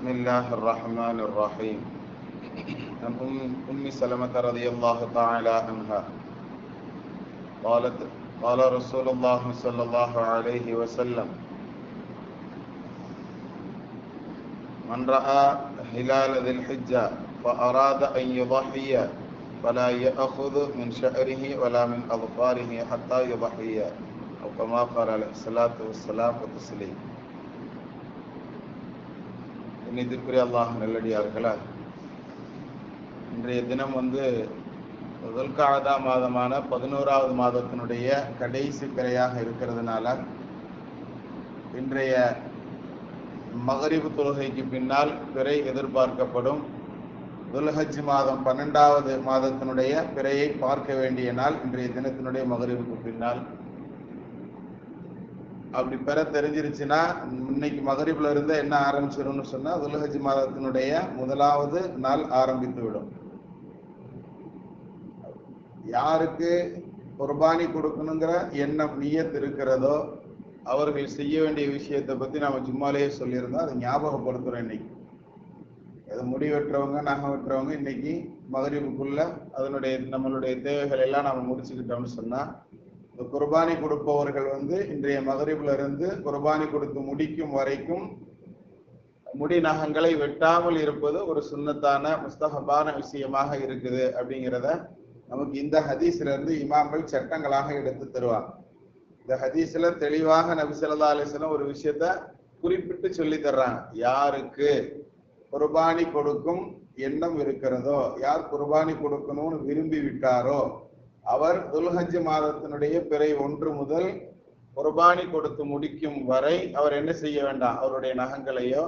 بسم الله الرحمن الرحيم. عن أم, سلمة رضي الله تعالى عنها. قالت قال رسول الله صلى الله عليه وسلم من رأى هلال ذي الحجة فأراد أن يضحي فلا يأخذ من شعره ولا من أظفاره حتى يضحي. أو كما قال عليه الصلاة والسلام وتسليم இன்னித்திற்குரிய அல்லாஹ் நெல்லடியார்களா இன்றைய தினம் வந்து துல்காதா மாதமான பதினோராவது மாதத்தினுடைய கடைசி பிறையாக இருக்கிறதுனால இன்றைய மகரிபு தொழுகைக்கு பின்னால் பிறை எதிர்பார்க்கப்படும். துல்ஹஜ் மாதம் பன்னெண்டாவது மாதத்தினுடைய பிறையை பார்க்க வேண்டிய நாள் இன்றைய தினத்தினுடைய மகரிவுக்கு பின்னால். அப்படி பெற தெரிஞ்சிருச்சுன்னா இன்னைக்கு மகரிப்ல இருந்து என்ன ஆரம்பிச்சிடும்னு சொன்னா துல்ஹஜ் மாதத்தினுடைய முதலாவது நாள் ஆரம்பித்து விடும். யாருக்கு குர்பானி கொடுக்கணுங்கிற எண்ணம் நீயத்து இருக்கிறதோ அவர்கள் செய்ய வேண்டிய விஷயத்தை பத்தி நாம சும்மாலேயே சொல்லியிருந்தோம் அதை ஞாபகப்படுத்துறோம் இன்னைக்கு. அது முடி வெட்டுறவங்க நகம் வெட்டுறவங்க இன்னைக்கு மகரிபுக்குள்ள அதனுடைய நம்மளுடைய தேவைகள் எல்லாம் நம்ம முடிச்சுக்கிட்டோம்னு சொன்னா குர்பானி கொடுப்பவர்கள் வந்து இன்றைய மகரிப்ல இருந்து குர்பானி கொடுத்து முடிக்கும் வரைக்கும் முடி நகங்களை வெட்டாமல் இருப்பது ஒரு சுண்ணத்தான முஸ்தகபான விஷயமாக இருக்குது அப்படிங்கிறத நமக்கு இந்த ஹதீஸ்ல இருந்து இமாம்கள் சட்டங்களாக எடுத்து தருவாங்க. இந்த ஹதீஸ்ல தெளிவாக நபிசல்லா அலிஸ்லாம் ஒரு விஷயத்த குறிப்பிட்டு சொல்லி தர்றாங்க. யாருக்கு குர்பானி கொடுக்கும் எண்ணம் இருக்கிறதோ யார் குர்பானி கொடுக்கணும்னு விரும்பி விட்டாரோ அவர் துல்ஹஜ் மாதத்தினுடைய பிறை ஒன்று முதல் குர்பானி கொடுத்து முடிக்கும் வரை அவர் என்ன செய்ய வேண்டாம்? அவருடைய நகங்களையோ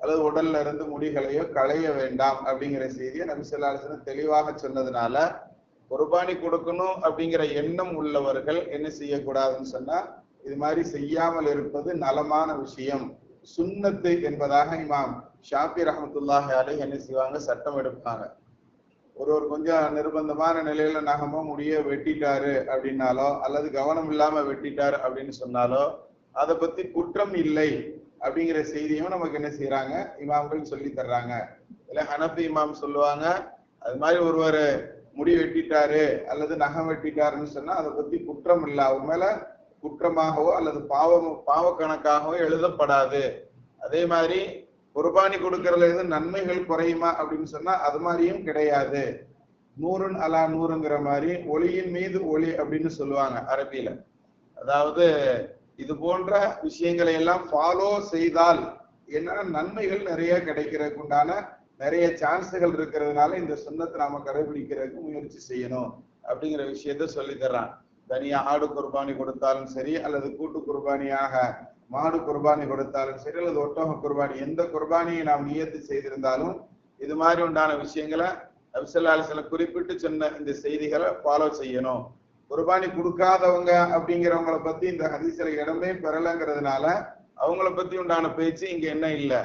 அல்லது உடல்ல இருந்து முடிகளையோ களைய வேண்டாம் அப்படிங்கிற செய்தியை நபி ஸல்லல்லாஹு தெளிவாக சொன்னதுனால குர்பானி கொடுக்கணும் அப்படிங்கிற எண்ணம் உள்ளவர்கள் என்ன செய்யக்கூடாதுன்னு சொன்னா இது மாதிரி செய்யாமல் இருப்பது நலமான விஷயம். சுண்ணத்து என்பதாக இமாம் ஷாபி ரஹமத்துல்லாஹி அலை என்ன செய்வாங்க? சட்டம் எடுப்பாங்க. ஒரு கொஞ்சம் நிர்பந்தமான நிலையில நகமோ முடிய வெட்டிட்டாரு அப்படின்னாலோ அல்லது கவனம் இல்லாம வெட்டிட்டாரு அப்படின்னு சொன்னாலோ அதை பத்தி குற்றம் இல்லை அப்படிங்கிற செய்தியும் நமக்கு என்ன செய்யறாங்க இமாம்கள் சொல்லி தர்றாங்க. இல்ல ஹனபி இமாம் சொல்லுவாங்க அது மாதிரி ஒருவர் முடி வெட்டிட்டாரு அல்லது நகம் வெட்டிட்டாருன்னு சொன்னா அதை பத்தி குற்றம் இல்லை. அவங்க மேல குற்றமாகவோ அல்லது பாவம் பாவ கணக்காகவோ எழுதப்படாது. அதே மாதிரி குர்பானி கொடுக்கறதுல இருந்து நன்மைகள் குறையுமா அப்படின்னு சொன்னா அது மாதிரியும் கிடையாது. நூறுன் அலா நூறுங்கிற மாதிரி ஒளியின் மீது ஒளி அப்படின்னு சொல்லுவாங்க அரபியில. அதாவது இது போன்ற விஷயங்களை எல்லாம் ஃபாலோ செய்தால் என்னன்னா நன்மைகள் நிறைய கிடைக்கிறதுக்கு உண்டான நிறைய சான்ஸுகள் இருக்கிறதுனால இந்த சுண்ணத்தை நாம கடைபிடிக்கிறதுக்கு முயற்சி செய்யணும் அப்படிங்கிற விஷயத்த சொல்லி தர்றான். தனியா ஆடு குர்பானி கொடுத்தாலும் சரி அல்லது கூட்டு குர்பானியாக மாடு குர்பானி கொடுத்தாலும் சரி அல்லது ஒட்டக குர்பானி எந்த குர்பானியை நாம் நியத்து செய்திருந்தாலும் இது மாதிரி உண்டான விஷயங்களை அபிசல்லாசில குறிப்பிட்டு சொன்ன இந்த செய்திகளை ஃபாலோ செய்யணும். குர்பானி கொடுக்காதவங்க அப்படிங்கிறவங்கள பத்தி இந்த ஹதீசில இடமே பெறலைங்கிறதுனால அவங்கள பத்தி உண்டான பேச்சு இங்க என்ன இல்லை.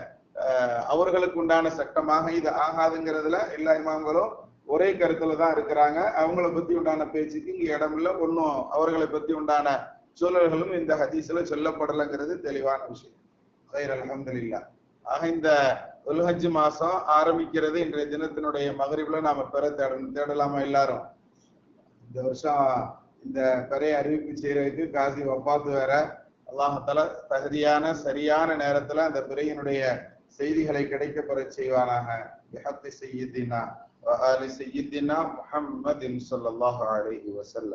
அவர்களுக்கு உண்டான சட்டமாக இது ஆகாதுங்கிறதுல எல்லா இமாம்களும் ஒரே கருத்துல தான் இருக்கிறாங்க. அவங்கள பத்தி உண்டான பேச்சுக்கு இங்க இடம் இல்லை. ஒன்றும் அவர்களை பத்தி உண்டான சூழல்களும் இந்த ஹதீஸ்ல சொல்லப்படலைங்கிறது தெளிவான விஷயம். அலமதுல்லா ஆக இந்த உல்ஹஜ் மாசம் ஆரம்பிக்கிறது இன்றைய தினத்தினுடைய மகரிபில் நாம பெற தேட தேடலாமா எல்லாரும்? இந்த வருஷம் இந்த பெரிய அறிவிப்பு செய்யறதுக்கு காசி வப்பாத்து வேற. அல்லாஹத்தால தகுதியான சரியான நேரத்துல அந்த பிறையினுடைய செய்திகளை கிடைக்க செய்வானாக. செய்யுதினா செய்யுதினா முஹம்மதின் சொல்லல்லாஹு அலைஹி வசல்லம்